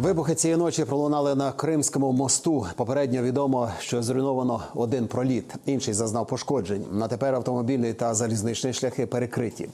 Вибухи цієї ночі пролунали на Кримському мосту. Попередньо відомо, що зруйновано один проліт, інший зазнав пошкоджень. На тепер автомобільний та залізничні шляхи перекриті.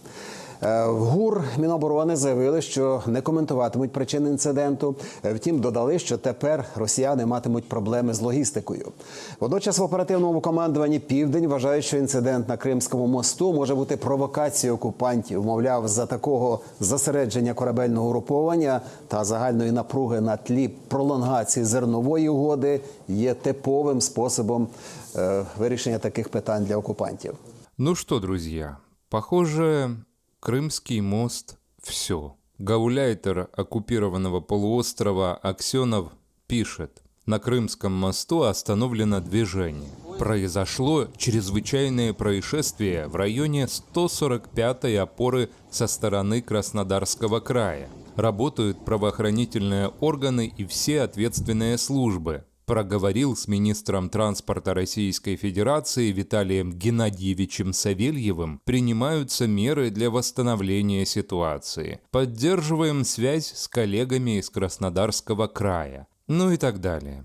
Е, В ГУР Міноборони заявили, що не коментуватимуть причини інциденту. Е, Втім, додали, що тепер росіяни матимуть проблеми з логістикою. Водночас в оперативному командуванні Південь вважають, що інцидент на Кримському мосту може бути провокацією окупантів. Мовляв, за такого засередження корабельного угруповання та загальної напруги на тлі пролонгації зернової угоди є типовим способом е, вирішення таких питань для окупантів. Ну что, друзья, похоже, Крымский мост – все. Гауляйтер оккупированного полуострова Аксенов пишет, на Крымском мосту остановлено движение. Произошло чрезвычайное происшествие в районе 145-й опоры со стороны Краснодарского края. Работают правоохранительные органы и все ответственные службы проговорил с министром транспорта Российской Федерации Виталием Геннадьевичем Савельевым, принимаются меры для восстановления ситуации. Поддерживаем связь с коллегами из Краснодарского края. Ну и так далее.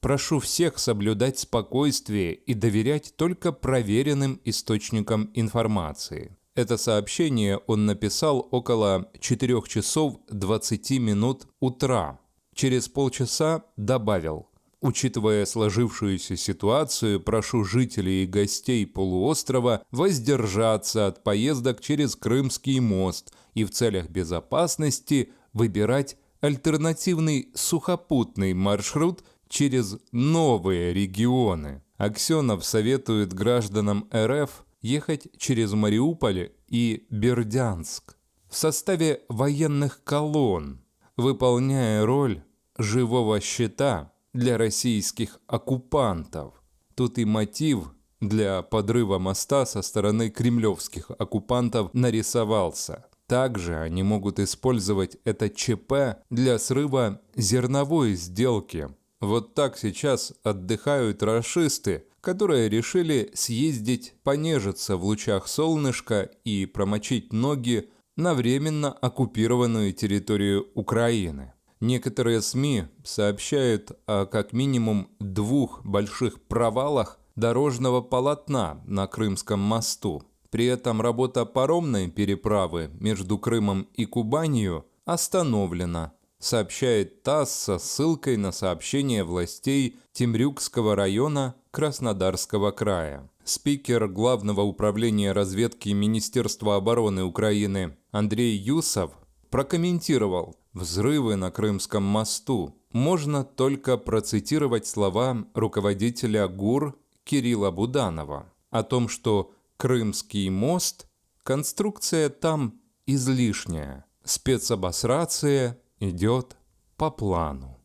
Прошу всех соблюдать спокойствие и доверять только проверенным источникам информации. Это сообщение он написал около 4 часов 20 минут утра. Через полчаса добавил – Учитывая сложившуюся ситуацию, прошу жителей и гостей полуострова воздержаться от поездок через Крымский мост и в целях безопасности выбирать альтернативный сухопутный маршрут через новые регионы. Аксенов советует гражданам РФ ехать через Мариуполь и Бердянск в составе военных колонн, выполняя роль живого щита для российских оккупантов. Тут и мотив для подрыва моста со стороны кремлевских оккупантов нарисовался. Также они могут использовать это ЧП для срыва зерновой сделки. Вот так сейчас отдыхают рашисты, которые решили съездить понежиться в лучах солнышка и промочить ноги на временно оккупированную территорию Украины. Некоторые СМИ сообщают о как минимум двух больших провалах дорожного полотна на Крымском мосту. При этом работа паромной переправы между Крымом и Кубанью остановлена, сообщает ТАСС со ссылкой на сообщение властей Темрюкского района Краснодарского края. Спикер Главного управления разведки Министерства обороны Украины Андрей Юсов прокомментировал взрывы на Крымском мосту. Можно только процитировать слова руководителя ГУР Кирилла Буданова о том, что Крымский мост, конструкция там излишняя. Спецобосрация идет по плану.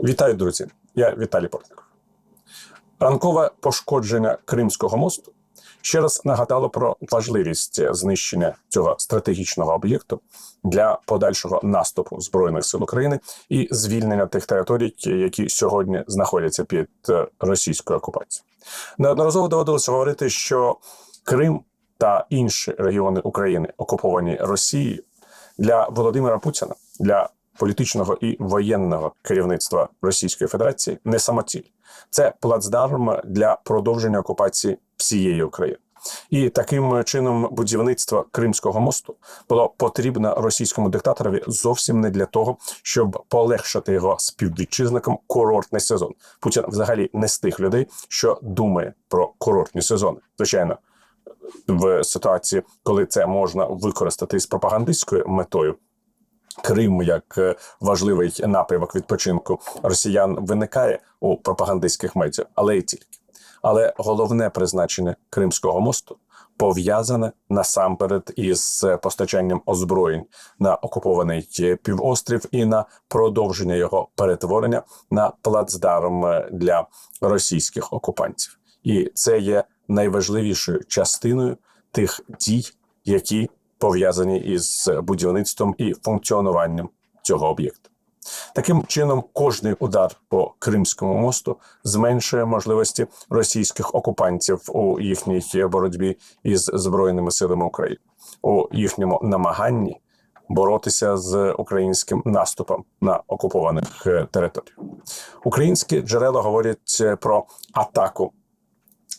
Вітаю, друзі! Я Віталій Портников. Ранкове пошкодження Кримського мосту ще раз нагадало про важливість знищення цього стратегічного об'єкту для подальшого наступу збройних сил України і звільнення тих територій, які сьогодні знаходяться під е, російською окупацією. Неодноразово доводилося говорити, що Крим та інші регіони України, окуповані Росією, для Володимира Путіна, для політичного і воєнного керівництва Російської Федерації не самоціль. Це плацдарм для продовження окупації всієї України. І таким чином будівництво Кримського мосту було потрібно російському диктаторові зовсім не для того, щоб полегшити його співвітчизникам курортний сезон. Путін взагалі не з тих людей, що думає про курортні сезони. Звичайно, в ситуації, коли це можна використати з пропагандистською метою. Крим як е, важливий напрямок відпочинку росіян виникає у пропагандистських медіа, але і тільки. Але головне призначення Кримського мосту пов'язане насамперед із постачанням озброєнь на окупований півострів і на продовження його перетворення на плацдарм для російських окупантів, і це є найважливішою частиною тих дій, які пов'язані із будівництвом і функціонуванням цього об'єкту. Таким чином, кожний удар по Кримському мосту зменшує можливості російських окупантів у їхній боротьбі із збройними силами України у їхньому намаганні боротися з українським наступом на окупованих е, територіях. Українські джерела говорять про атаку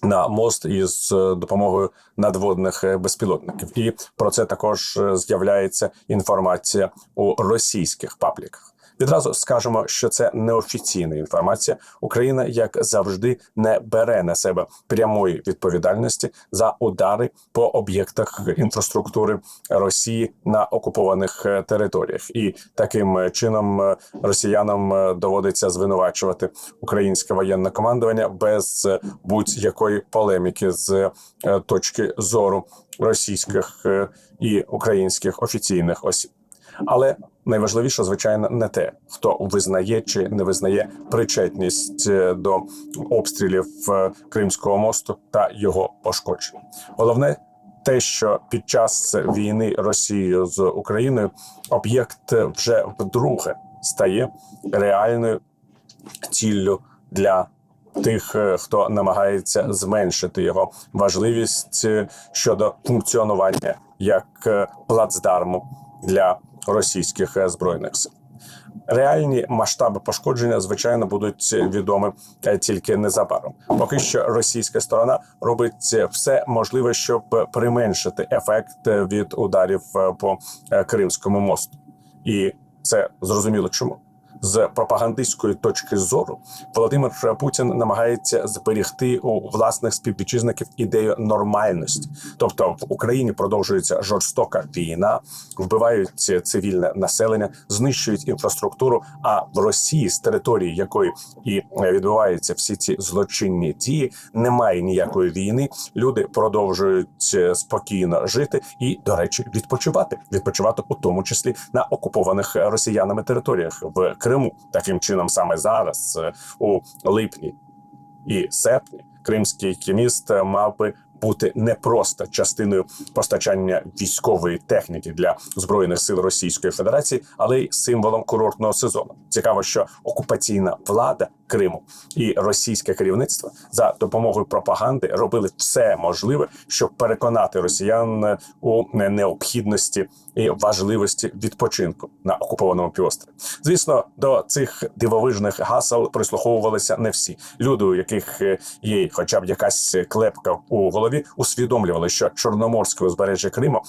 на мост із е, допомогою надводних е, безпілотників, і про це також з'являється інформація у російських пабліках. Відразу скажемо, що це неофіційна інформація. Україна, як завжди, не бере на себе прямої відповідальності за удари по об'єктах інфраструктури Росії на окупованих е, територіях, і таким е, чином е, росіянам доводиться звинувачувати українське воєнне командування без будь-якої полеміки з точки зору російських і українських офіційних осіб. Але найважливіше, звичайно, не те, хто визнає чи не визнає причетність е, до обстрілів е, Кримського мосту та його пошкоджень. Головне те, що під час війни Росії з Україною об'єкт вже вдруге стає реальною ціллю для тих, е, хто намагається зменшити його важливість щодо функціонування як плацдарму для російських е, збройних сил. Реальні масштаби пошкодження, звичайно, будуть відомі е, тільки незабаром. Поки що російська сторона робить все можливе, щоб применшити ефект е, від ударів по Кримському мосту, і це зрозуміло чому. З пропагандистської точки зору Володимир Путін намагається зберегти у власних співвітчизників ідею нормальності, тобто в Україні продовжується жорстока війна, вбивають цивільне населення, знищують інфраструктуру. А в Росії, з території якої і відбуваються всі ці злочинні дії, немає ніякої війни. Люди продовжують е, спокійно жити і, до речі, відпочивати. Відпочивати у тому числі на окупованих росіянами територіях в Криму. Таким чином, саме зараз, е, у липні і серпні, кримський міст мав би бути не просто частиною постачання військової техніки для збройних сил Російської Федерації, але й символом курортного сезону. Цікаво, що окупаційна влада Криму і російське керівництво за допомогою пропаганди робили все можливе, щоб переконати росіян у необхідності і важливості відпочинку на окупованому півострові. Звісно, до цих дивовижних гасел прислуховувалися не всі люди, у яких е, є хоча б якась клепка у голові, усвідомлювали, що чорноморське узбережжя Криму.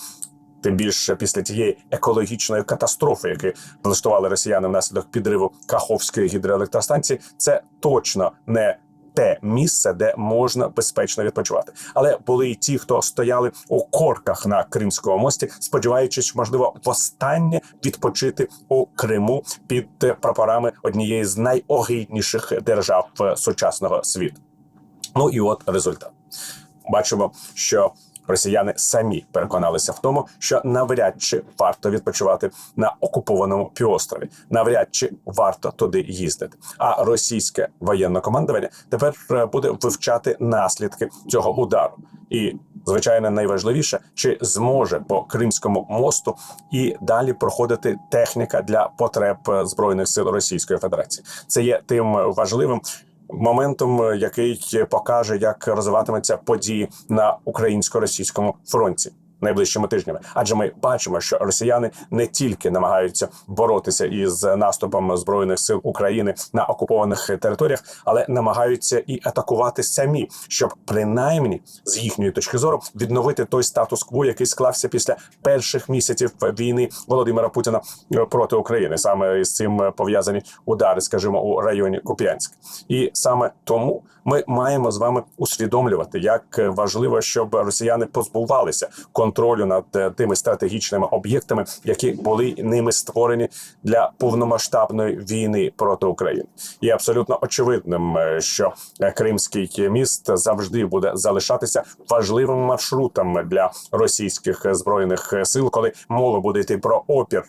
Тим більше після тієї екологічної катастрофи, яку влаштували росіяни внаслідок підриву Каховської гідроелектростанції, це точно не те місце, де можна безпечно відпочивати. Але були і ті, хто стояли у корках на Кримському мості, сподіваючись, можливо, востаннє відпочити у Криму під прапорами однієї з найогидніших держав е, сучасного світу. Ну і от результат. Бачимо, що росіяни самі переконалися в тому, що навряд чи варто відпочивати на окупованому півострові, навряд чи варто туди їздити. А російське воєнне командування тепер е, буде вивчати наслідки цього удару. І звичайно, найважливіше, чи зможе по Кримському мосту і далі проходити техніка для потреб е, збройних сил Російської Федерації. Це є тим важливим моментом, е, який покаже, як розвиватиметься події на українсько-російському фронті. Найближчими тижнями, адже ми бачимо, що росіяни не тільки намагаються боротися із наступом збройних сил України на окупованих територіях, але намагаються і атакувати самі, щоб принаймні з їхньої точки зору відновити той статус-кво, який склався після перших місяців війни Володимира Путіна е, проти України. Саме з цим пов'язані удари, скажімо, у районі Куп'янськ, і саме тому ми маємо з вами усвідомлювати, як важливо, щоб росіяни позбувалися контролю над е, тими стратегічними об'єктами, які були ними створені для повномасштабної війни проти України. І абсолютно очевидним, е, що е, Кримський міст завжди буде залишатися важливим маршрутом для російських збройних сил, коли мова буде йти про опір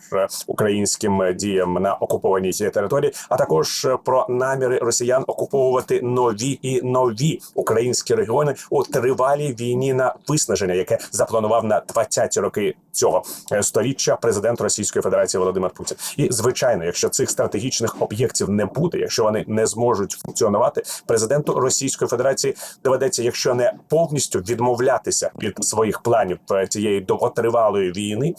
українським діям на окупованій території, а також про наміри росіян окуповувати нові і нові українські регіони у тривалій війні на виснаження, яке запланував на 20-ті роки цього е, сторіччя президент Російської Федерації Володимир Путін. І звичайно, якщо цих стратегічних об'єктів не буде, якщо вони не зможуть функціонувати, президенту Російської Федерації доведеться, якщо не повністю відмовлятися від своїх планів е, цієї довготривалої війни.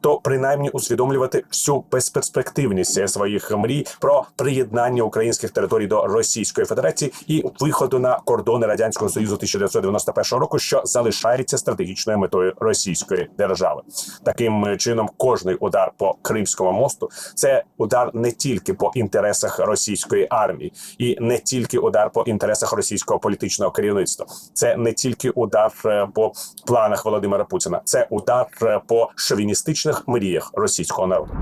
То принаймні усвідомлювати всю безперспективність своїх мрій про приєднання українських територій до Російської Федерації і виходу на кордони радянського союзу 1991 року, що залишається стратегічною метою Російської держави. Таким чином, кожний удар по Кримському мосту це удар не тільки по інтересах російської армії, і не тільки удар по інтересах російського політичного керівництва. Це не тільки удар е, по планах Володимира Путіна, це удар е, по шовіністичних мріях російського народу.